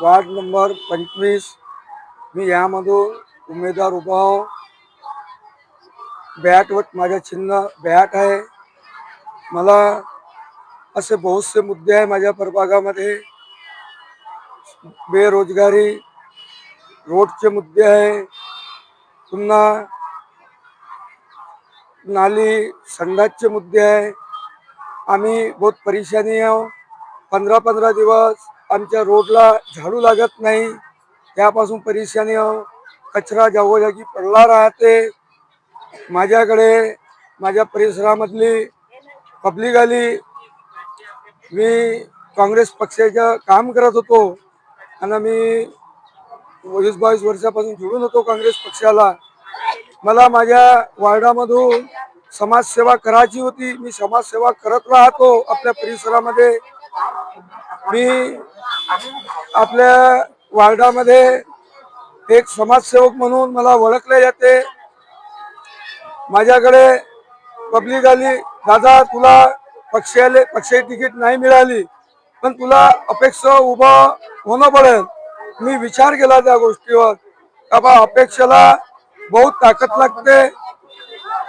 Ward number पंचवीस. मी यामधून उमेदवार उभा आहो. बॅटवर माझ्या चिन्ह बॅट आहे. मला असे बहुतसे मुद्दे आहे माझ्या प्रभागामध्ये. बेरोजगारी रोडचे मुद्दे आहे. पुन्हा नाली संडासचे मुद्दे आहे. आम्ही बहुत परेशानी आहो. पंधरा पंधरा दिवस आमच्या रोडला झाडू लागत नाही. त्यापासून परेशानी कचरा जागोजागी पडला राहते. माझ्याकडे माझ्या परिसरामधली पब्लिक आली. मी काँग्रेस पक्षाचं काम करत होतो. आणि मी वीस बावीस वर्षापासून जोडून होतो काँग्रेस पक्षाला. मला माझ्या वार्डामधून समाजसेवा करायची होती. मी समाजसेवा करत राहतो आपल्या परिसरामध्ये. मी आपल्या वार्डामध्ये एक समाजसेवक म्हणून मला ओळखले जाते. माझ्याकडे पब्लिक आली दादा तुला पक्षाले पक्षाची तिकीट नाही मिळाली पण तुला अपेक्षा उभं होणं पडेल. मी विचार केला त्या गोष्टीवर. का बा अपेक्षेला बहुत ताकद लागते.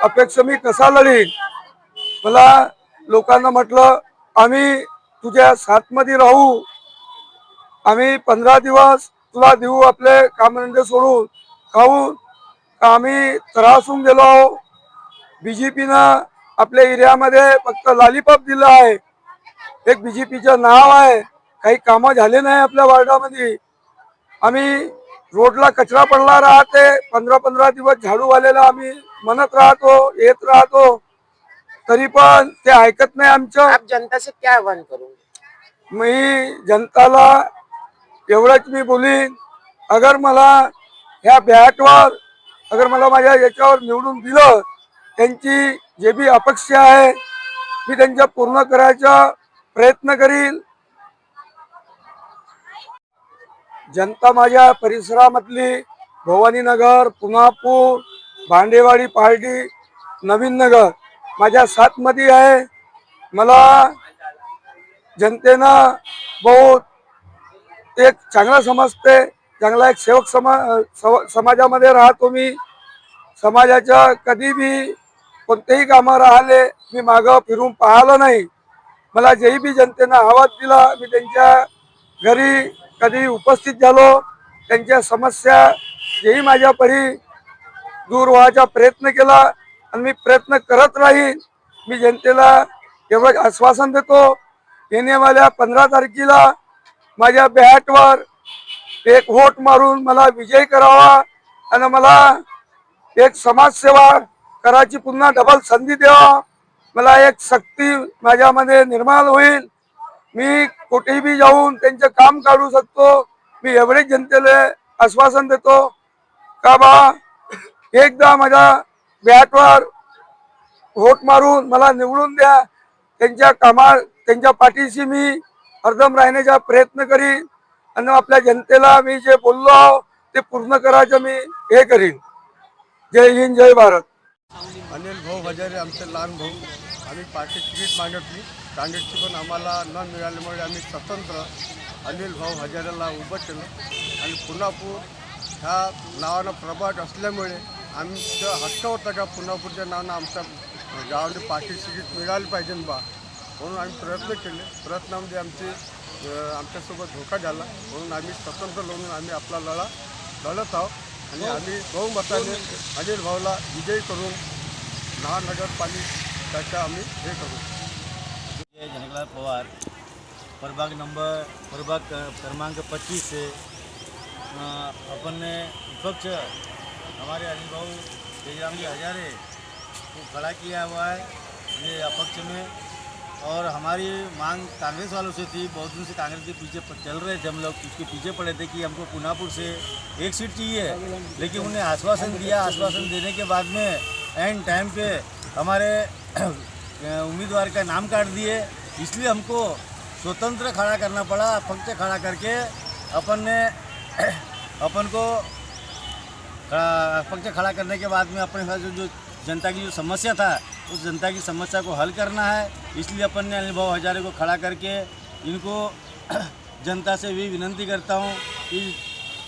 अपेक्षा मी कसा लढीन. मला लोकांना म्हटलं आम्ही तुझ्या साथमध्ये राहू. आम्ही पंधरा दिवस तुला देऊ आपले कामधंदे सोडून. खाऊन आम्ही त्रासून गेलो आहो बीजेपीनं आपल्या एरियामध्ये फक्त लॉलीपॉप दिला आहे. एक बीजेपीचं नाव आहे. काही कामं झाले नाही आपल्या वार्डामध्ये. आम्ही रोडला कचरा पडला राहते. पंधरा पंधरा दिवस झाडू आलेला आम्ही. म्हणत राहतो येत राहतो. तरी पण ते ऐकत नाही आमचं. आप जनता से क्या आह्वान करोगे मी जनताला एवढंच मी बोलीन अगर मला ह्या बॅटवर अगर मला माझ्या याच्यावर निवडून दिलं त्यांची जे बी अपेक्षा आहे मी त्यांच्या पूर्ण करायचा प्रयत्न करील जनता माझ्या परिसरामधली भवानीनगर पुनापूर भांडेवाडी पार्टी नवीन नगर माझ्या साथमध्ये आहे. मला जनतेनं बहुत एक चांगला समजते. चांगला एक सेवक समा सव- समाजामध्ये राहतो मी. समाजाच्या कधी बी कोणतेही कामं राहिले मी मागं फिरून पाहिलं नाही. मला जेही बी जनतेनं आवाज दिला मी त्यांच्या घरी कधी उपस्थित झालो त्यांच्या समस्या जेही माझ्या परी दूर व्हायचा प्रयत्न केला आणि मी प्रयत्न करत राहीन मी जनतेला एवढं आश्वासन देतो येण्यावाल्या पंधरा तारखेला माझ्या बॅटवर एक वोट मारून मला विजय करावा आणि मला एक समाजसेवा करायची पुन्हा डबल संधी द्यावा. मला एक शक्ती माझ्यामध्ये निर्माण होईल. मी कुठेही बी जाऊन त्यांचं काम काढू शकतो. मी एवढे जनतेला आश्वासन देतो. का बा एकदा माझ्या बॅटवर व्होट मारून मला निवडून द्या. त्यांच्या कामा त्यांच्या पाठीशी मी हरदम राहण्याचा प्रयत्न करीन. आणि आपल्या जनतेला मी जे बोललो आहो ते पूर्ण करायचं मी हे करीन. जय हिंद जय भारत. अनिल भाऊ हजारे आमचे लहान भाऊ. आम्ही पार्टी तिकीट मागितली. काँग्रेसची पण आम्हाला न मिळाल्यामुळे आम्ही स्वतंत्र अनिल भाऊ हजारेला उभं केलं. आणि पुनापूर ह्या नावानं प्रभाग असल्यामुळे आमचं हक्क होता का? पुन्हापूरच्या नावानं आमच्या गावामध्ये पार्टी तिकीट मिळाली पाहिजे बा. म्हणून आम्ही प्रयत्न केले. प्रयत्नामध्ये आमचे आमच्यासोबत धोका झाला. म्हणून आम्ही स्वतंत्र लढून आम्ही आपला लढा लढत आहोत. आणि आम्ही बहुमताने अनिल भाऊला विजयी करून महानगरपालिकाचा आम्ही हे करू. ये जनकलाल पवार प्रभाग नंबर प्रभाग क्रमांक 25 से अपन विपक्ष हमारे अनिल भाऊ तेजराम जी हजारे को खड़ा किया हुआ है ये अपक्ष में। और हमारी मांग कांग्रेस वालों से थी, बहुत दिन से कांग्रेस के पीछे चल रहे थे हम लोग, उसके पीछे पड़े थे कि हमको पुनापुर से एक सीट चाहिए। लेकिन उन्हें आश्वासन दिया, आश्वासन देने के बाद में एंड टाइम पे हमारे उम्मीदवार का नाम काट दिए। इसलिए हमको स्वतंत्र खड़ा करना पड़ा पक्ष खड़ा करके। अपन ने अपन को पक्ष खड़ा करने के बाद में अपने साथ जो जो जनता की जो समस्या था, उस जनता की समस्या को हल करना है। इसलिए अपन ने अनिल भाऊ हजारे को खड़ा करके इनको जनता से भी विनंती करता हूँ कि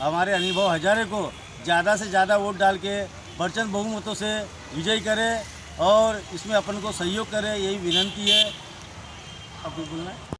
हमारे अनुभव हजारे को ज़्यादा से ज़्यादा वोट डाल के प्रचंड बहुमतों से विजयी करें और इसमें अपन को सहयोग करें, यही विनंती है। कुछ बोलना